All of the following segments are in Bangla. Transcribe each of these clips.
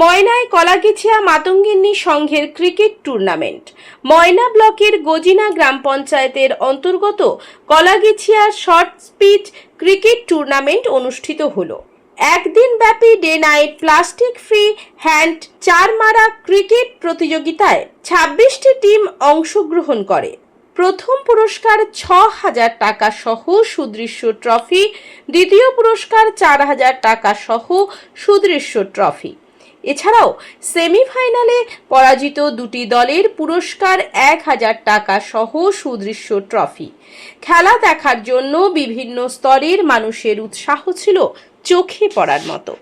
ময়নায় কলাগিছিয়া মাতঙ্গিনী সংঘের ক্রিকেট টুর্নামেন্ট। ময়না ব্লকের গজিনা গ্রাম পঞ্চায়েতের অন্তর্গত Kalagichhia short pitch cricket tournament অনুষ্ঠিত হলো। একদিন ব্যাপী day night plastic free hand চার মারা ক্রিকেট প্রতিযোগিতায় ছাব্বিশটি টিম অংশগ্রহণ করে। প্রথম পুরস্কার ছ হাজার টাকা সহ সুদৃশ্য ট্রফি, দ্বিতীয় পুরস্কার চার হাজার টাকা সহ সুদৃশ্য ট্রফি। এছাড়াও সেমিফাইনালে পরাজিত দুটি দলের পুরস্কার এক হাজার টাকা সহ সুদৃশ্য ট্রফি। খেলা দেখার জন্য বিভিন্ন স্তরের মানুষের উৎসাহ ছিল চোখে পড়ার মতো।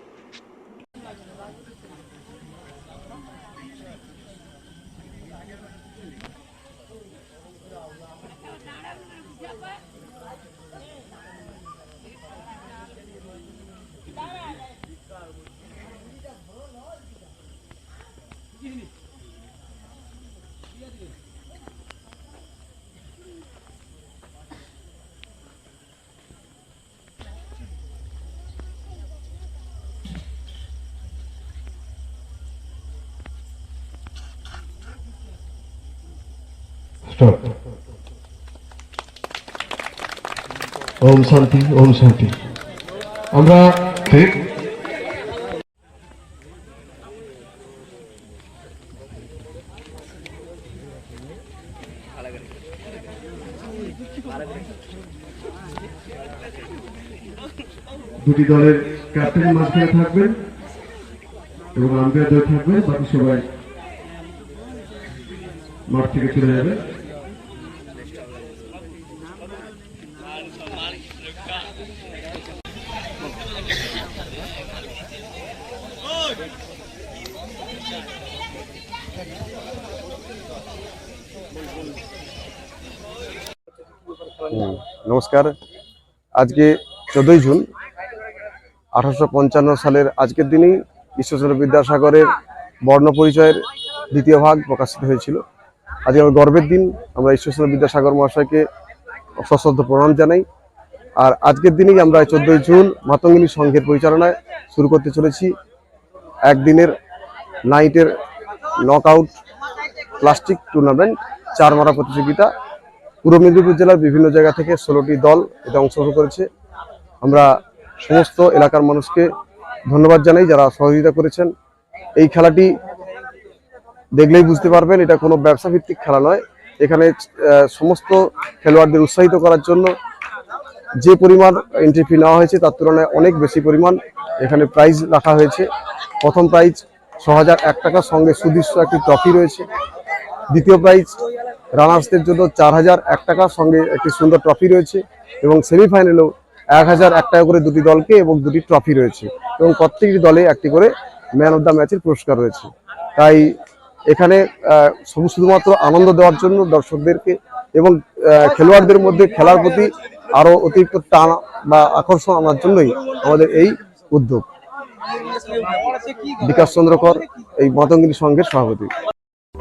স্টপ ওম শান্তি ওম শান্তি. আমরা ঠিক দুটি দলের ক্যাপ্টেন মাঝখানে থাকবেন এবং আম্পায়ার দল থাকবেন, বাকি সবাই মাঠ থেকে চলে যাবে। নমস্কার। আজকে চোদ্দই জুন, আঠারোশো পঞ্চান্ন সালের আজকের দিনেই ঈশ্বরচন্দ্র বিদ্যাসাগরের বর্ণ পরিচয়ের দ্বিতীয় ভাগ প্রকাশিত হয়েছিল। আজকে আমার গর্বের দিন, আমরা ঈশ্বরচন্দ্র বিদ্যাসাগর মহাশয়কে সশ্রদ্ধ প্রণাম জানাই। আর আজকের দিনেই আমরা চোদ্দই জুন মাতঙ্গিনী সংঘের পরিচালনায় শুরু করতে চলেছি। একদিনের নাইটের নক আউট প্লাস্টিক টুর্নামেন্ট চার মারা প্রতিযোগিতা। পূর্ব মেদিনীপুর জেলার বিভিন্ন জায়গা থেকে ষোলোটি দল এতে অংশগ্রহণ করেছে। আমরা সমস্ত এলাকার মানুষকে ধন্যবাদ জানাই যারা সহযোগিতা করেছেন। এই খেলাটি দেখলেই বুঝতে পারবেন, এটা কোনো ব্যবসা ভিত্তিক খেলা নয়। এখানে সমস্ত খেলোয়াড়দের উৎসাহিত করার জন্য যে পরিমাণ এন্ট্রি ফি নেওয়া হয়েছে, তার তুলনায় অনেক বেশি পরিমাণ এখানে প্রাইজ রাখা হয়েছে। প্রথম প্রাইজ ছ হাজার এক টাকার সঙ্গে সুদৃশ্য একটি ট্রফি রয়েছে। দ্বিতীয় প্রাইজ রানার্সদের জন্য চার হাজার এক টাকার সঙ্গে একটি সুন্দর ট্রফি রয়েছে এবং সেমিফাইনালেও এক হাজার এক টাকা করে দুটি দলকে এবং দুটি ট্রফি রয়েছে এবং প্রত্যেকটি দলে একটি করে ম্যান অফ দ্য ম্যাচের পুরস্কার রয়েছে। তাই এখানে শুধু- শুধুমাত্র আনন্দ দেওয়ার জন্য দর্শকদেরকে এবং খেলোয়াড়দের মধ্যে খেলার প্রতি আরও অতিরিক্ত টান বা আকর্ষণ আনার জন্যই আমাদের এই উদ্যোগ। বিকাশ চন্দ্র কর এই মাতঙ্গিনী সংঘের সভাপতি।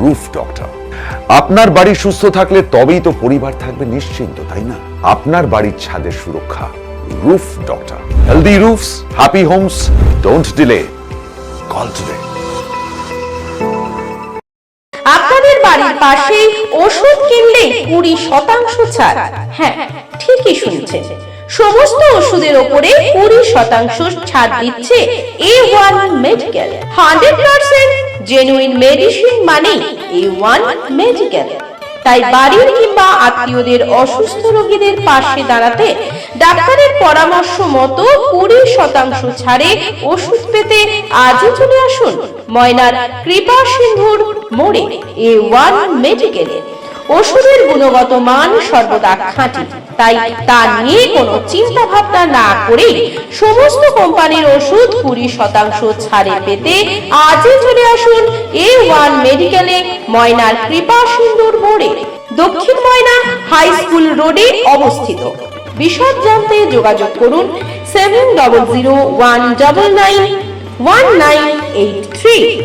রুফ ডক্টর আপনার বাড়ি সুস্থ থাকলে তবেই তো পরিবার থাকবে নিশ্চিন্ত, তাই না? আপনার বাড়ির ছাদের সুরক্ষা roof doctor healthy roofs happy homes don't delay call today আপনাদের বাড়ির পাশেই ওষুধ কিনলে কুড়ি শতাংশ ছাড়। হ্যাঁ ঠিকই শুনছেন। সমস্ত ওষুধের ওপরে কুড়ি শতাংশ ছাড় দিচ্ছে A one medical hundred percent genuine medicine মানে এ ওয়ান মেডিকেল তাই বাড়ির কিংবা আত্মীয়দের অসুস্থ রোগীদের পাশে দাঁড়াতে ডাক্তারের পরামর্শ মতো কুড়ি শতাংশ ছাড়ে ওষুধ পেতে আজও চলে আসুন ময়নার কৃপা সিন্ধুর মোড়ে এ ওয়ান মেডিকেলে ওষুধের গুণগত মান সর্বদা খাঁটি। তাই তা নিয়ে কোনো চিন্তা ভাবনা না করে সমস্ত কোম্পানির ওষুধ কুড়ি শতাংশ ছাড়ে পেতে আজই চলে আসুন এ ওয়ান মেডিকেলে ময়নার কৃপা সিন্ধুর মোড়ে। দক্ষিণ ময়না হাই স্কুল রোডে অবস্থিত। বিশদ জানতে যোগাযোগ করুন seven double zero one double nine one nine eight three.